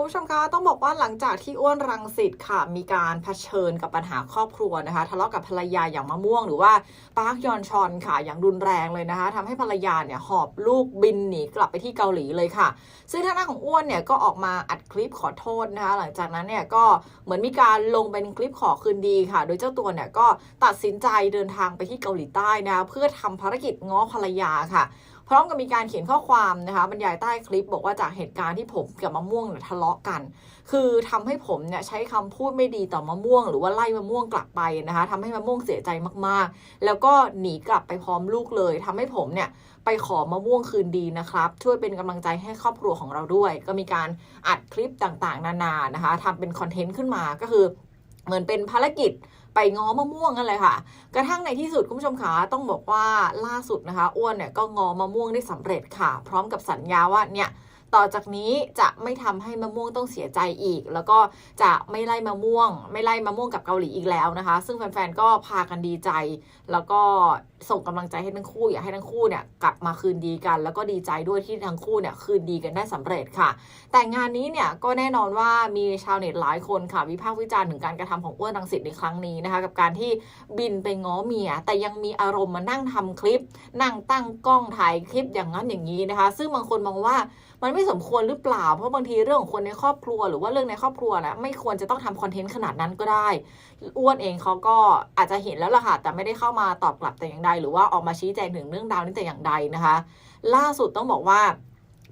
คุณผู้ชมคะต้องบอกว่าหลังจากที่อ้วนรังสิตค่ะ มีการเผชิญกับปัญหาครอบครัวนะคะทะเลาะกับภรรยาอย่างมะม่วง หรือว่าปาร์คยอนชอนค่ะ อย่างรุนแรงเลยนะคะทำให้ภรรยาเนี่ยหอบลูกบินหนีกลับไปที่เกาหลีเลยค่ะ ซึ่งทางด้านของอ้วนเนี่ยก็ออกมาอัดคลิปขอโทษนะคะ หลังจากนั้นเนี่ยก็เหมือนมีการลงเป็นคลิปขอคืนดีค่ะ โดยเจ้าตัวเนี่ยก็ตัดสินใจเดินทางไปที่เกาหลีใต้นะคะเพื่อทำภารกิจง้อภรรยาค่ะ พร้อมกับมีการเขียนข้อความนะคะบรรยายใต้คลิปบอกว่าจากเหตุการณ์ที่ผมกับมะม่วงเนี่ยทะเลาะกัน คือทำให้ผมเนี่ยใช้คำพูดไม่ดีต่อมะม่วง หรือว่าไล่มะม่วงกลับไปนะคะทำให้มะม่วงเสียใจมากๆ แล้วก็หนีกลับไปพร้อมลูกเลยทำให้ผมเนี่ยไปขอมะม่วงคืนดีนะครับ ช่วยเป็นกำลังใจให้ครอบครัวของเราด้วย ก็มีการอัดคลิปต่างๆ นานานะคะทำเป็นคอนเทนต์ขึ้นมาก็คือ เหมือนเป็นภารกิจไปง้อมะม่วงกันเลยค่ะ กระทั่งในที่สุดคุณผู้ชมคะต้องบอกว่าล่าสุดนะคะ อ้วนเนี่ยก็งอมะม่วงได้สำเร็จค่ะ พร้อมกับสัญญาว่าเนี่ย ต่อจากนี้จะไม่ทำให้มะม่วงต้องเสียใจอีก แล้วก็จะไม่ไล่มะม่วง ไม่ไล่มะม่วงกับเกาหลีอีกแล้วนะคะ ซึ่งแฟนๆก็พากันดีใจ แล้วก็ส่งกำลังใจให้ทั้งคู่อยากให้ทั้งคู่เนี่ยกลับมาคืนดีกัน แล้วก็ดีใจด้วยที่ทั้งคู่เนี่ยคืนดีกันได้สำเร็จค่ะ แต่งานนี้เนี่ยก็แน่นอนว่ามีชาวเน็ตหลายคนค่ะวิพากษ์วิจารณ์ถึงการกระทำของอ้วนรังสิตในครั้งนี้นะคะ กับการที่บินไปง้อเมีย แต่ยังมีอารมณ์มานั่งทำคลิป นั่งตั้งกล้องถ่ายคลิปอย่างนั้นอย่างนี้นะคะ ซึ่งบางคนมองว่ามันไม่ไม่สมควรหรือเปล่า เพราะบางทีเรื่องของคนในครอบครัว หรือว่าเรื่องในครอบครัวนะไม่ควรจะต้องทำคอนเทนต์ขนาดนั้นก็ได้ อ้วนเองเขาก็อาจจะเห็นแล้วล่ะค่ะแต่ไม่ได้เข้ามาตอบกลับแต่อย่างใด หรือว่าออกมาชี้แจงถึงเรื่องราวนี้แต่อย่างใดนะคะ ล่าสุดต้องบอกว่า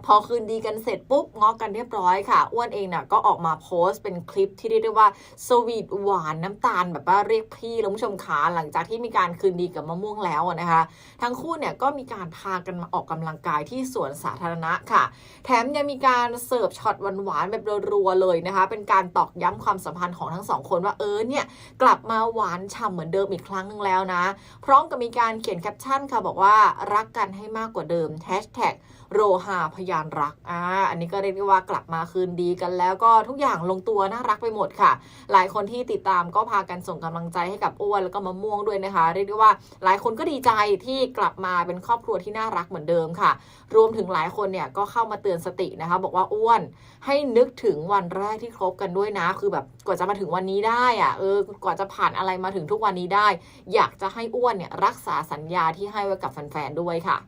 พอคืนดีกันเสร็จปุ๊บง้อกันเรียบร้อยค่ะ อ้วนเองเนี่ยก็ออกมาโพสต์เป็นคลิปที่เรียกได้ว่าสวีทหวานน้ำตาลแบบว่าเรียกพี่แล้วผู้ชมขาหลังจากที่มีการคืนดีกับมะม่วงแล้วนะคะ ทั้งคู่เนี่ยก็มีการพากันมาออกกำลังกายที่สวนสาธารณะค่ะ แถมยังมีการเสิร์ฟช็อตหวานๆแบบรัวๆเลยนะคะ เป็นการตอกย้ำความสัมพันธ์ของทั้งสองคนว่าเออเนี่ยกลับมาหวานฉ่ำเหมือนเดิมอีกครั้งหนึงแล้วนะ พร้อมกับมีการเขียนแคปชั่นค่ะบอกว่ารักกันให้มากกว่าเดิมแฮชแท็กโรฮาพยานรักอ่าอันนี้ก็เรียกได้ว่ากลับมาคืนดีกันแล้วก็ทุกอย่างลงตัวน่ารักไปหมดค่ะ หลายคนที่ติดตามก็พากันส่งกำลังใจให้กับอ้วนแล้วก็มะม่วงด้วยนะคะ เรียกได้ว่าหลายคนก็ดีใจที่กลับมาเป็นครอบครัวที่น่ารักเหมือนเดิมค่ะ รวมถึงหลายคนเนี่ยก็เข้ามาเตือนสตินะคะ บอกว่าอ้วนให้นึกถึงวันแรกที่คบกันด้วยนะ คือแบบกว่าจะมาถึงวันนี้ได้อะเออกว่าจะผ่านอะไรมาถึงทุกวันนี้ได้ อยากจะให้อ้วนเนี่ยรักษาสัญญาที่ให้ไว้กับแฟนๆด้วยค่ะ